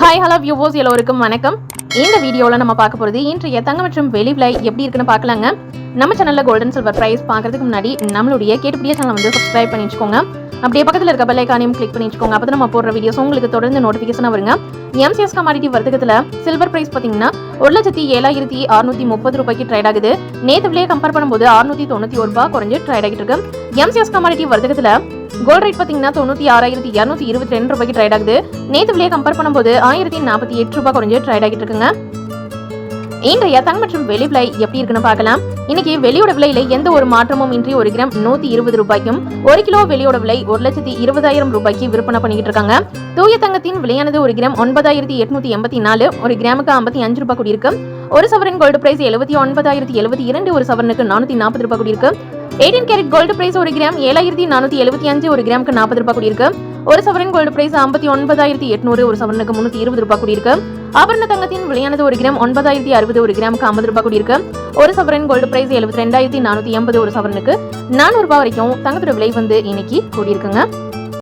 Hi hello வியூவோஸ் எல்லோருக்கும் வணக்கம். இந்த வீடியோவில் நம்ம பார்க்க போகிறது இன்றைய தங்க மற்றும் வெளி விலை எப்படி இருக்குன்னு பார்க்கலாங்க. நம்ம சேனலில் கோல்டன் சில்வர் ப்ரைஸ் பார்க்கறதுக்கு முன்னாடி நம்மளுடைய கேட்டுப்படிய சேனல் வந்து சப்ஸ்கிரைப் பண்ணி வச்சுக்கோங்க. அப்படியே பக்கத்தில் இருக்க பெல் ஐக்கானையும் கிளிக் பண்ணி வச்சுக்கோங்க. அப்போ நம்ம போடுற வீடியோஸ் உங்களுக்கு தொடர்ந்து நோட்டிஃபிகேஷன் வருங்க. எம்சிஎஸ் கமாடிட்டி வர்த்தகத்தில் சில்வர் ப்ரைஸ் பார்த்தீங்கன்னா ஒரு லட்சத்தி ஏழாயிரத்தி அறுநூத்தி முப்பது ரூபாய்க்கு ட்ரேட் ஆகுது. நேற்று விலையை கம்பேர் பண்ணும்போது அறுநூத்தி தொண்ணூற்றி ஒரு ரூபாய் குறைஞ்சு ட்ரேட் ஆகிட்டு இருக்கு. எம்சிஎஸ் கமாடிட்டி வர்த்தகத்தில் கோல்ட் ரேட் பார்த்தீங்கன்னா தொண்ணூற்றி ஆறாயிரத்தி இரநூத்தி இருபத்தி ரெண்டு ரூபாய்க்கு ட்ரேட் ஆகுது. நேற்று விலையை கம்பேர் பண்ணும்போது ஆயிரத்தி நாற்பத்தி எட்டு ரூபாய் குறைஞ்சு ட்ரேட் ஆகிட்டு இருக்குங்க. இன்றைய தங்கம் மற்றும் வெளி விலை எப்படி இருக்குன்னு பார்க்கலாம். இன்னைக்கு வெளியோட விலையில எந்த ஒரு மாற்றமும் இன்றி ஒரு கிராம் நூத்தி இருபது ரூபாய்க்கும் ஒரு கிலோ வெளியோட விலை ஒரு லட்சத்தி இருபதாயிரம் ரூபாய்க்கு விற்பனை பண்ணிக்கிட்டு இருக்காங்க. தூய தங்கத்தின் விலையானது ஒரு கிராம் ஒன்பதாயிரத்தி எட்நூத்தி எண்பத்தி நாலு ஒரு கிராமுக்கு ஐம்பத்தி அஞ்சு ரூபாய் கூடியிருக்கு. ஒரு சவரன் கோல்டு பிரைஸ் எழுபத்தி ஒன்பதாயிரத்தி எழுபத்தி இரண்டு ஒரு சவரனுக்கு நானூத்தி நாற்பது ரூபாய் கூடியிருக்கு. எயிட்டீன் கேரட் கோல்டு பிரைஸ் ஒரு கிராம் ஏழாயிரத்தி நானூத்தி எழுபத்தி அஞ்சு ஒரு கிராமுக்கு நாற்பது ரூபாய் கூடியிருக்கு. ஒரு சவரன் கோல்டு பிரைஸ் ஐம்பத்தி ஒன்பதாயிரத்தி எட்நூறு ஒரு சவரனுக்கு முன்னூத்தி இருபது ரூபாய் கூடியிருக்கு. ஆபரண தங்கத்தின் விலையானது ஒரு கிராம் ஒன்பதாயிரத்தி அறுபது ஒரு கிராமுக்கு ஐம்பது ரூபாய் கூடியிருக்கு. ஒரு சவரன் கோல்டு பிரைஸ் எழுபத்தி ரெண்டாயிரத்தி நானூத்தி எண்பது ஒரு சவரனுக்கு நானூறு ரூபாய் வரைக்கும் தங்கத்தோட விலை வந்து இன்னைக்கு கூடியிருக்குங்க.